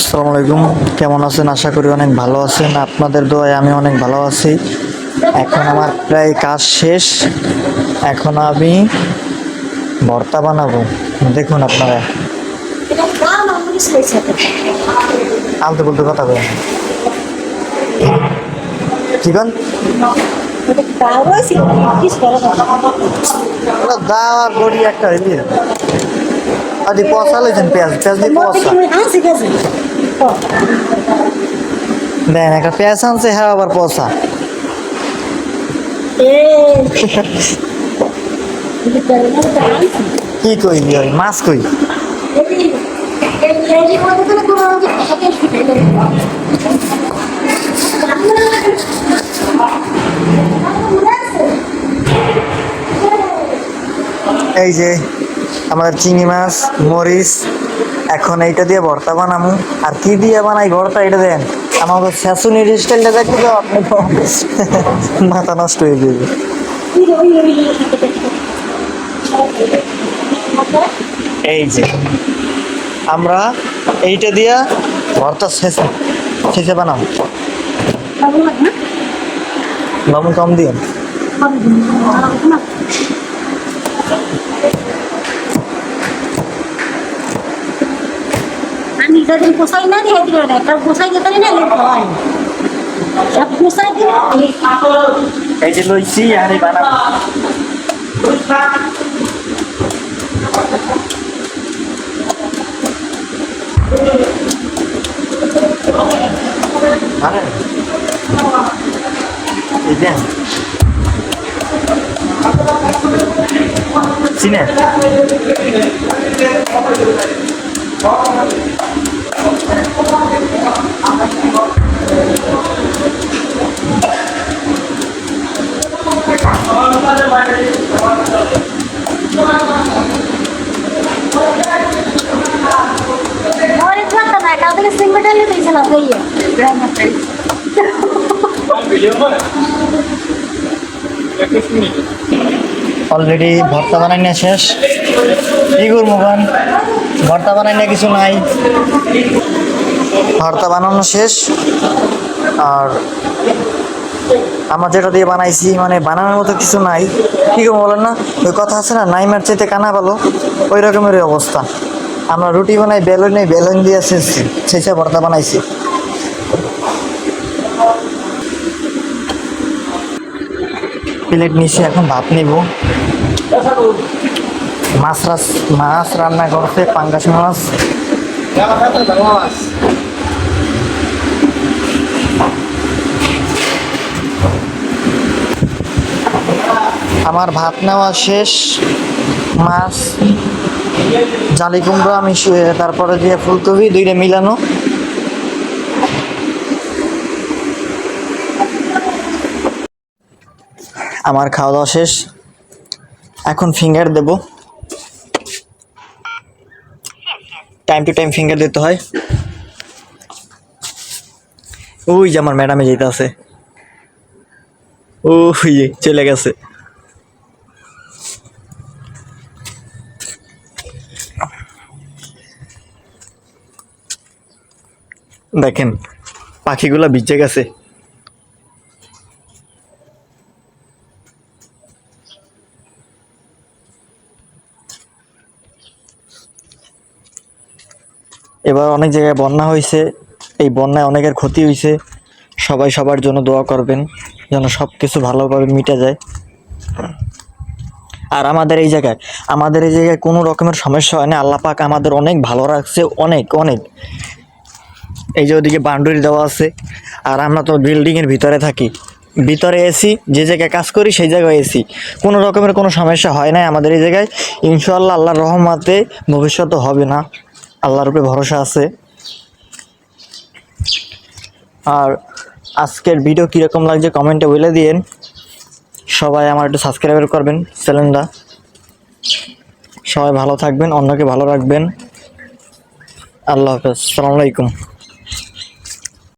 আসসালামু আলাইকুম। কেমন আছেন? আশা করি অনেক ভালো আছেন। আপনাদের দোয়ায় আমি অনেক ভালো আছি। এখন আমার প্রায় কাজ শেষ। এখন আমি ভর্তা বানাবো। দেখুন আপনারা। আলতু বলতে কথা বলেন। করে দাওয়া একটা লইছেন পেঁয়াজ। পেঁয়াজ দিয়ে গেছে দেন, একটা পেঁয়াজ আনছে হ্যাঁ আবার আনছি কি কইলি ওই, মাছ কই? এই যে, আমাদের চিংড়ি মাছ, মরিচ এখন এইটা দিয়ে ভর্তা বানামু। আর কি দিয়ে বানাই ভর্তা এটা দেন। আমাকে শাশুনির স্টাইলটা দেখতে তো আপনি মাথা নষ্ট হয়ে যাবে। এই যে আমরা এইটা দিয়া ভর্তা শেষে শেষে বানাবো। লবণ কম দিয়ে যাদের পোষাই না দিয়ে দিল না একটা পোষাই যেতে না লোক হয় সব পোষাই দিল এই যে লইছি, আর এই দেন অলরেডি ভর্তা বানাই না শেষ। করব গান ভর্তা বানাই না কিছু নাই। ভর্তা বানানো শেষ। আর আমার যেটা দিয়ে বানাইছি মানে বানানোর মতো কিছু নাই। কি করব বলেন না? ওই কথা আছে না, নাইমার চাইতে কানা ভালো, ওই রকমেরই অবস্থা। আমরা রুটি বানাই, বেলুন নেই, বেলুন দিয়ে শেষছি শেষে ভর্তা বানাইছি। প্লেট নিচে এখন ভাত নিব। মাছ মাছ রান্না করছে, পাঙ্গাস মাছ। আমার ভাত নেওয়া শেষ, মাছ জালি কুমড়ো আমি তারপরে দিয়ে ফুলকপি, দুইটা মিলানো। আমার খাওয়া দাওয়া শেষ। এখন ফিঙ্গার দেব। টাইম টু টাইম ফিঙ্গার দিতে হয়। ওই যে আমার ম্যাডামে যেতে আছে। ওই চলে গেছে। দেখেন, পাখিগুলা ভিজে গেছে। এবার অনেক জায়গায় বন্যা হয়েছে, এই বন্যায় অনেকের ক্ষতি হয়েছে। সবাই সবার জন্য দোয়া করবেন, যেন সব কিছু ভালোভাবে মিটে যায়। আর আমাদের এই জায়গায়, আমাদের এই জায়গায় কোনো রকমের সমস্যা হয় না। আল্লাহ পাক আমাদের অনেক ভালো রাখছে, অনেক অনেক। এই যে ওদিকে বাউন্ডারি দেওয়া আছে। আর আমরা তো বিল্ডিংয়ের ভিতরে থাকি। ভিতরে এসি, যে জায়গায় কাজ করি সেই জায়গায় এসি। কোনো রকমের কোনো সমস্যা হয় না আমাদের এই জায়গায়। ইনশাল্লাহ আল্লাহর রহমাতে ভবিষ্যতে হবে না। আল্লাহর উপরে ভরসা আছে। আর আজকের ভিডিও কীরকম লাগছে কমেন্টে বলে দিয়েন। সবাই আমার একটু সাবস্ক্রাইব করবেন চ্যানেলটা সবাই ভালো থাকবেন, অন্যকে ভালো রাখবেন। আল্লাহ হাফেজ। সালামু আলাইকুম।